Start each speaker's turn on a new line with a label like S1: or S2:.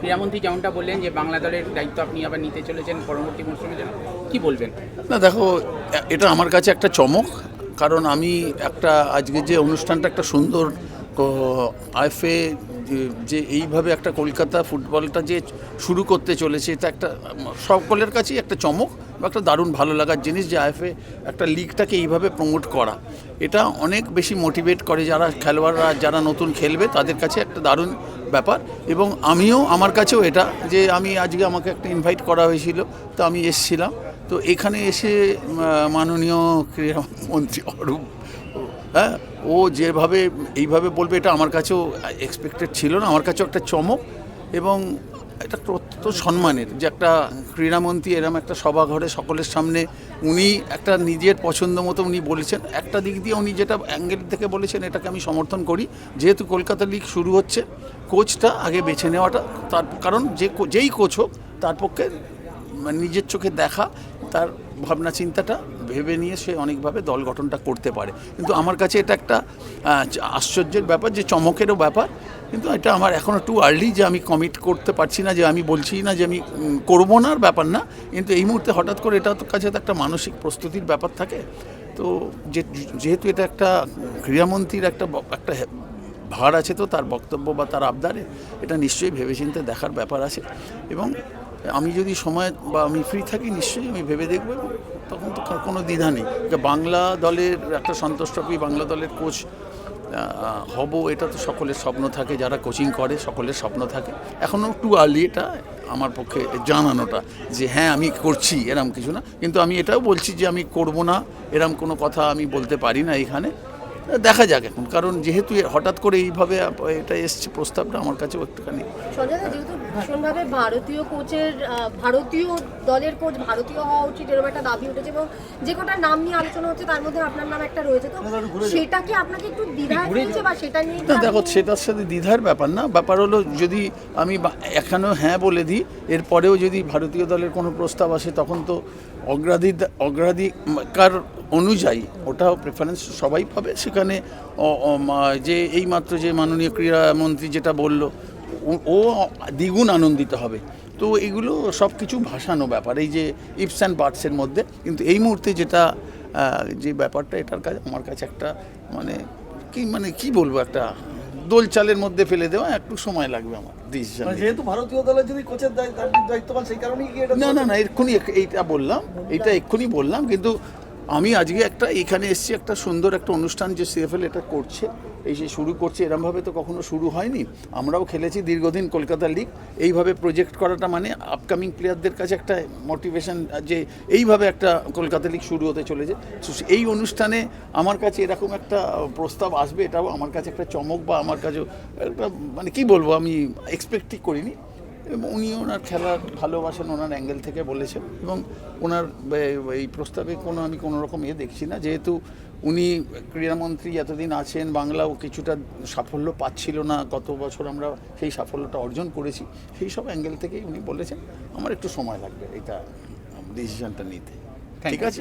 S1: ক্রীড়ামন্ত্রী যেমনটা বললেন যে বাংলা দলের দায়িত্ব আপনি আবার নিতে চলেছেন পরবর্তী মরশুমের জন্য কি বলবেন?
S2: না, দেখো, এটা আমার কাছে একটা চমক, কারণ আমি একটা আজকে যে অনুষ্ঠানটা একটা সুন্দর আইএফএ যে এইভাবে একটা কলকাতা ফুটবলটা যে শুরু করতে চলেছে, এটা একটা সকলের কাছেই একটা চমক বা একটা দারুণ ভালো লাগার জিনিস যে আইএফএ একটা লিগটাকে এইভাবে প্রমোট করা। এটা অনেক বেশি মোটিভেট করে যারা খেলোয়াড়রা, যারা নতুন খেলবে, তাদের কাছে একটা দারুণ ব্যাপার এবং আমিও আমার কাছেও এটা যে আমি আজকে আমাকে একটা ইনভাইট করা হয়েছিল, তো আমি এসেছিলাম। তো এখানে এসে মাননীয় ক্রীড়ামন্ত্রী অরূপ হ্যাঁ ও যেভাবে, এইভাবে বলবে এটা আমার কাছেও এক্সপেক্টেড ছিল না, আমার কাছেও একটা চমক এবং এটা অত্যন্ত সম্মানের যে একটা ক্রীড়ামন্ত্রী এরম একটা সভাঘরে সকলের সামনে উনি একটা নিজের পছন্দ মতো উনি বলেছেন। একটা দিক দিয়ে উনি যেটা অ্যাঙ্গেল থেকে বলেছেন এটাকে আমি সমর্থন করি। যেহেতু কলকাতা লিগ শুরু হচ্ছে, কোচটা আগে বেছে নেওয়াটা তার কারণ যে যেই কোচ হোক তার পক্ষে মানে নিজের চোখে দেখা তার ভাবনা চিন্তাটা ভেবে নিয়ে সে অনেকভাবে দল গঠনটা করতে পারে। কিন্তু আমার কাছে এটা একটা আশ্চর্যের ব্যাপার যে চমকেরও ব্যাপার। কিন্তু এটা আমার এখন একটু আর্লি যে আমি কমিট করতে পারছি না, যে আমি বলছি না যে আমি করব না ব্যাপার না। কিন্তু এই মুহূর্তে হঠাৎ করে এটা কাছে তো একটা মানসিক প্রস্তুতির ব্যাপার থাকে। তো যেহেতু এটা একটা ক্রীড়ামন্ত্রীর একটা একটা ভার আছে তো তার বক্তব্য বা তার আবদারে, এটা নিশ্চয়ই ভেবেচিন্তে দেখার ব্যাপার আছে। এবং আমি যদি সময় বা আমি ফ্রি থাকি, নিশ্চয়ই আমি ভেবে দেখব তখন তো কোনো দ্বিধা নেই। যে বাংলা দলের একটা সন্তোষ ট্রফি বাংলা দলের কোচ হব, এটা তো সকলের স্বপ্ন থাকে। যারা কোচিং করে, সকলের স্বপ্ন থাকে। এখনও একটু আর্লি এটা আমার পক্ষে জানানোটা যে হ্যাঁ আমি করছি, এরম কিছু না। কিন্তু আমি এটাও বলছি যে, আমি করব না। এরম কোনো কথা আমি বলতে পারি না এখানে। দেখা যাক এখন। কারণ যেহেতু হঠাৎ করে এইভাবে এটা এসছে প্রস্তাবটা আমার কাছেও একটুখানি
S3: যেহেতু ভীষণভাবে ভারতীয় কোচের ভারতীয় দলের কোচ ভারতীয় হওয়া উচিত এরকম একটা দাবি উঠেছে এবং যে কটা নাম নিয়ে আলোচনা হচ্ছে তার মধ্যে আপনার নাম একটা রয়েছে। তো সেটা কি আপনাকে একটু দ্বিধায় ফেলছে বা সেটা নিয়ে
S2: না দেখো সেটার সাথে দ্বিধার ব্যাপার না। ব্যাপার হলো যদি আমি বা- এখানেও হ্যাঁ বলে দিই এরপরেও যদি ভারতীয় দলের কোনো প্রস্তাব আসে তখন তো অগ্রাধি অগ্রাধিকার অনুযায়ী ওটাও প্রেফারেন্স সবাই পাবে। সেখানে অ- অ- মা- যে এইমাত্র যে মাননীয় ক্রীড়ামন্ত্রী যেটা বলল ও- দ্বিগুণ আনন্দিত হবে। তো এগুলো সব কিছু ভাসানো ব্যাপার। এই যে ইপস অ্যান্ড বার্ডসের মধ্যে কিন্তু এই মুহূর্তে যেটা যে ব্যাপারটা এটার কাছে আমার কাছে একটা মানে কি মানে কি বলব একটা দোল চালের মধ্যে ফেলে দেওয়া একটু সময় লাগবে আমার ডিসিশন
S4: মানে যেহেতু ভারতীয় দলের যদি কোচের সেই কারণেই কি এটা
S2: না না না এক্ষুনি এইটা বললাম এইটা এক্ষুনি বললাম কিন্তু আমি আজকে একটা, এখানে এসেছি একটা সুন্দর একটা অনুষ্ঠান যে সিএফএল এটা করছে, এই যে শুরু করছে, এরমভাবে তো কখনো শুরু হয়নি। আমরাও খেলেছি দীর্ঘদিন কলকাতা লিগ এইভাবে প্রজেক্ট করাটা মানে আপকামিং প্লেয়ারদের কাছে একটা মোটিভেশন যে এইভাবে একটা কলকাতা লিগ শুরু হতে চলেছে। এই অনুষ্ঠানে আমার কাছে এরকম একটা প্রস্তাব আসবে, এটাও আমার কাছে একটা চমক বা আমার কাছেও একটা মানে কি বলব আমি এক্সপেক্টই করিনি। এবং উনি ওনার খেলার ভালোবাসেন ওনার অ্যাঙ্গেল থেকে বলেছেন এবং ওনার এই প্রস্তাবে কোনো আমি কোনো রকম ইয়ে দেখছি না। যেহেতু উনি ক্রীড়ামন্ত্রী এতদিন আছেন বাংলাও কিছুটা সাফল্য পাচ্ছিল না গত বছর আমরা সেই সাফল্যটা অর্জন করেছি সেই সব অ্যাঙ্গেল থেকেই উনি বলেছেন আমার একটু সময় লাগবে এটা ডিসিশনটা নিতে। ঠিক আছে.